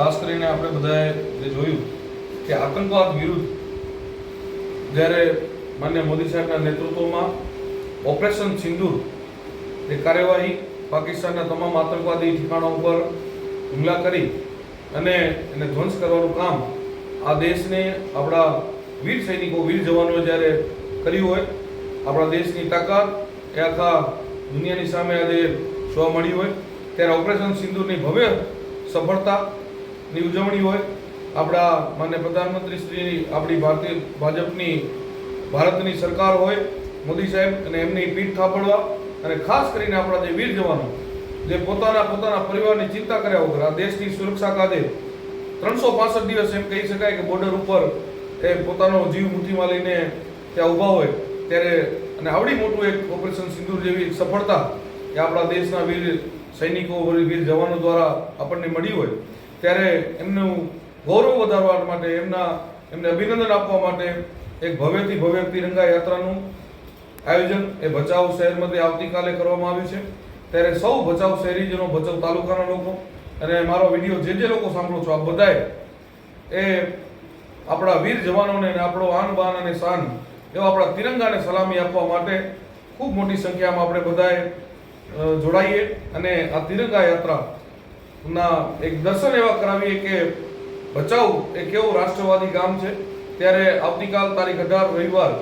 ખાસ કરીને આપણે બધાએ જે જોયું કે આતંકવાદ વિરુદ્ધ જ્યારે માન્ય મોદી સાહેબના નેતૃત્વમાં ઓપરેશન સિંદૂર એ કાર્યવાહી પાકિસ્તાનના તમામ આતંકવાદી ઠેકાણા ઉપર હુમલા કરી અને એને ધ્વંસ કરવાનું કામ આ દેશને આપણા વીર સૈનિકો, વીર જવાનોએ જ્યારે કર્યું હોય, આપણા દેશની તાકાત એ આખા દુનિયાની સામે આજે જોવા મળી હોય, ત્યારે ઓપરેશન સિંદૂરની ભવ્ય સફળતાની ઉજવણી હોય. આપણા માન્ય પ્રધાનમંત્રી શ્રી, આપણી ભારતીય ભાજપની, ભારતની સરકાર હોય, મોદી સાહેબ અને એમની પીઠ થાપડવા અને ખાસ કરીને આપણા જે વીર જવાનો, જે પોતાના પોતાના પરિવારની ચિંતા કર્યા વગર, આ દેશની સુરક્ષા કાજે ત્રણસો પાસઠ દિવસ એમ કહી શકાય કે બોર્ડર ઉપર એ પોતાનો જીવ મુઠ્ઠીમાં લઈને ત્યાં ઊભા હોય, ત્યારે અને આવડી મોટું એક ઓપરેશન સિંદૂર જેવી સફળતા એ આપણા દેશના વીર સૈનિકો, વીર જવાનો દ્વારા આપણને મળી હોય. ત્યારે એમનું ગૌરવ વધારવા માટે, એમના, એમને અભિનંદન આપવા માટે એક ભવ્યથી ભવ્ય તિરંગા યાત્રાનું આયોજન એ ભચાઉ શહેરમાંથી આવતીકાલે કરવામાં આવ્યું છે. ત્યારે સૌ ભચાઉ શહેરીજનો, ભચાઉ તાલુકાના લોકો અને મારો વીડિયો જે જે લોકો સાંભળો છો આ બધાએ એ આપણા વીર જવાનોને આપણો આન બાન અને શાન એવા આપણા તિરંગાને સલામી આપવા માટે ખૂબ મોટી સંખ્યામાં આપણે બધાએ જોડાઈએ અને આ તિરંગા યાત્રાના એક દર્શન એવા કરાવીએ કે ભચાઉ એ કેવું રાષ્ટ્રવાદી ગામ છે, ત્યારે આવતીકાલ તારીખ અઢાર રવિવાર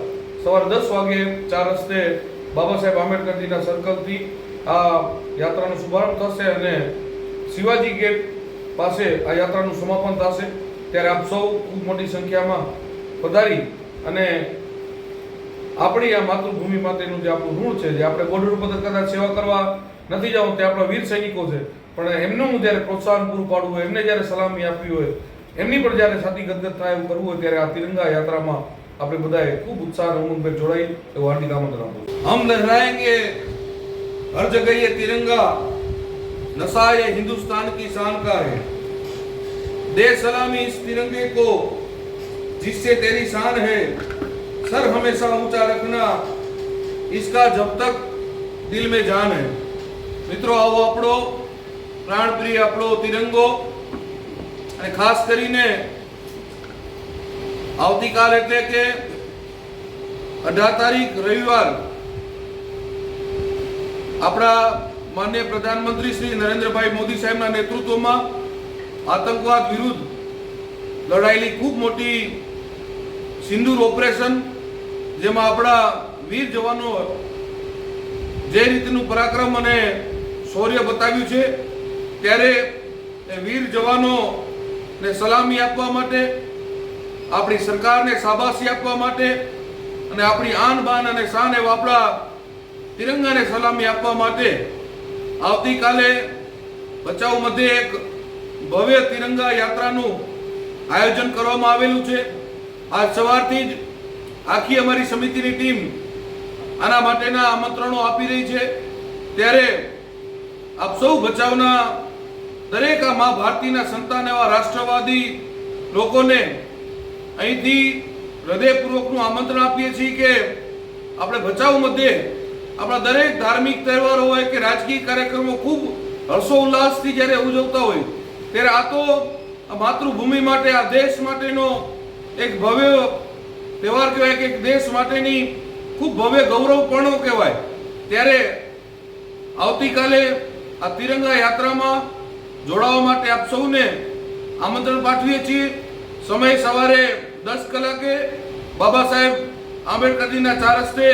સવારે દસ વાગે ચાર રસ્તે બાબા સાહેબ આંબેડકરજીના સર્કલથી આ યાત્રાનો શુભારંભ થશે અને શિવાજી ગેટ પાસે આ યાત્રાનું સમાપન થશે. ત્યારે આપ સૌ ખૂબ મોટી સંખ્યામાં પધારી અને આપણી આ માતૃભૂમિ માટેનું જે આપણું ઋણ છે, જે આપણે બોર્ડર ઉપર કદાચ સેવા કરવા નથી જવું તે આપણા વીર સૈનિકો છે પણ એમનું જ્યારે પ્રોત્સાહન પૂરું પાડવું હોય એમને જ્યારે સલામી આપવી હોય એમની પણ જ્યારે છાતી ગદગદ થાય એવું કરવું હોય ત્યારે આ તિરંગા યાત્રામાં આપણે બધાએ ખૂબ ઉત્સાહ અને ઉમંગભેર જોડાઈ એવું હાર્દિક આમંત્રણ આપું છું हम लहराएंगे हर जगह ये तिरंगा नशा ये हिंदुस्तान की शान का है दे सलामी इस तिरंगे को जिससे तेरी शान है सर हमेशा ऊंचा रखना इसका जब तक दिल में जान है મિત્રો આવો આપણો પ્રાણપ્રિય આપણો તિરંગો અને ખાસ કરીને આવતીકાલ એટલે કે અઢાર તારીખ રવિવાર આપણા માન્ય પ્રધાનમંત્રી શ્રી નરેન્દ્રભાઈ મોદી સાહેબના નેતૃત્વમાં આતંકવાદ વિરુદ્ધ લડાયેલી ખૂબ મોટી સિંદૂર ઓપરેશન, જેમાં આપણા વીર જવાનો જે રીતનું પરાક્રમ અને શૌર્ય બતાવ્યું છે ત્યારે વીર જવાનો ને સલામી આપવા માટે, આપણી સરકારને શાબાશી આપવા માટે અને આપણી આન બાન અને શાન એવા આપણા તિરંગાને સલામી આપવા માટે આવતીકાલે ભચાઉ મધ્યે એક ભવ્ય તિરંગા યાત્રાનું આયોજન કરવામાં આવેલું છે. આજ સવારથી જ આખી અમારી સમિતિની ટીમ આના માટેના આમંત્રણો આપી રહી છે. ત્યારે આપ સૌ ભચાઉના દરેક આ મા ભારતીના સંતાન એવા રાષ્ટ્રવાદી લોકોને અહીંથી હૃદયપૂર્વકનું આમંત્રણ આપીએ છીએ કે આપણે ભચાઉ મધ્યે આપણા દરેક ધાર્મિક તહેવારો હોય કે રાજકીય કાર્યક્રમો ખૂબ હર્ષોલ્લાસથી જ્યારે ઉજવતા હોય, ત્યારે આ તો માતૃભૂમિ માટે, આ દેશ માટેનો એક ભવ્ય તહેવાર કહેવાય કે એક દેશ માટેની ખૂબ ભવ્ય ગૌરવપણો કહેવાય. ત્યારે આવતીકાલે આ તિરંગા યાત્રામાં જોડાવા માટે આપ સૌને આમંત્રણ પાઠવીએ છીએ. સમય સવારે દસ કલાકે બાબા સાહેબ આંબેડકરજીના ચાર રસ્તે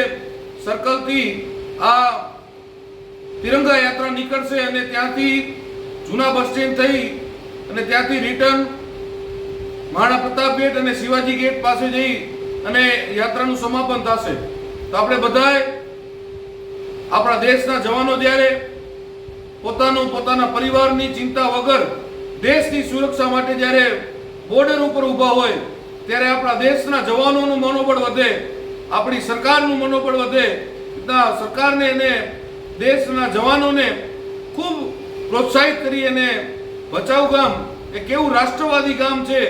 સર્કલથી આ તિરંગા યાત્રા નીકળશે અને ત્યાંથી જૂના બસ સ્ટેન્ડ થઈ અને ત્યાંથી રિટર્ન મહારાણા પ્રતાપ ગેટ અને શિવાજી ગેટ પાસે જઈ અને યાત્રાનું સમાપન થશે. તો આપણે બધાએ આપણા દેશના જવાનો જ્યારે પોતાનું પોતાના પરિવારની ચિંતા વગર દેશની સુરક્ષા માટે જ્યારે બોર્ડર ઉપર ઊભા હોય, ત્યારે આપણા દેશના જવાનોનું મનોબળ વધે, આપણી સરકારનું મનોબળ વધે સરકારને અને દેશના જવાનોને ખૂબ પ્રોત્સાહિત કરી અને ભચાઉ ગામ, એ કેવું રાષ્ટ્રવાદી ગામ છે,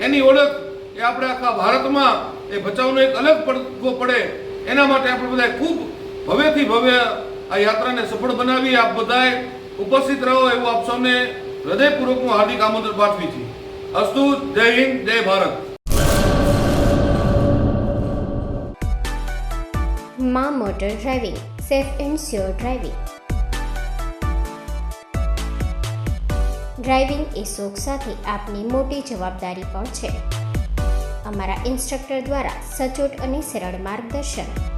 એની ઓળખ એ આપણે આખા ભારતમાં એ ભચાઉનો એક અલગ પડઘો પડે, એના માટે આપણે બધાએ ખૂબ ભવ્યથી ભવ્ય આ યાત્રાને સફળ બનાવી આપ બધાએ ઉપસ્થિત રહો એવું આપ સૌને હૃદયપૂર્વકનું હાર્દિક આમંત્રણ પાઠવી છે. અસ્તુ, જય હિન્દ, જય ભારત. મા motor driving, safe and sure driving. Driving એ શોખ સાથે આપની મોટી જવાબદારી પણ છે. અમારા ઇન્સ્ટ્રક્ટર દ્વારા સચોટ અને સરળ માર્ગદર્શન.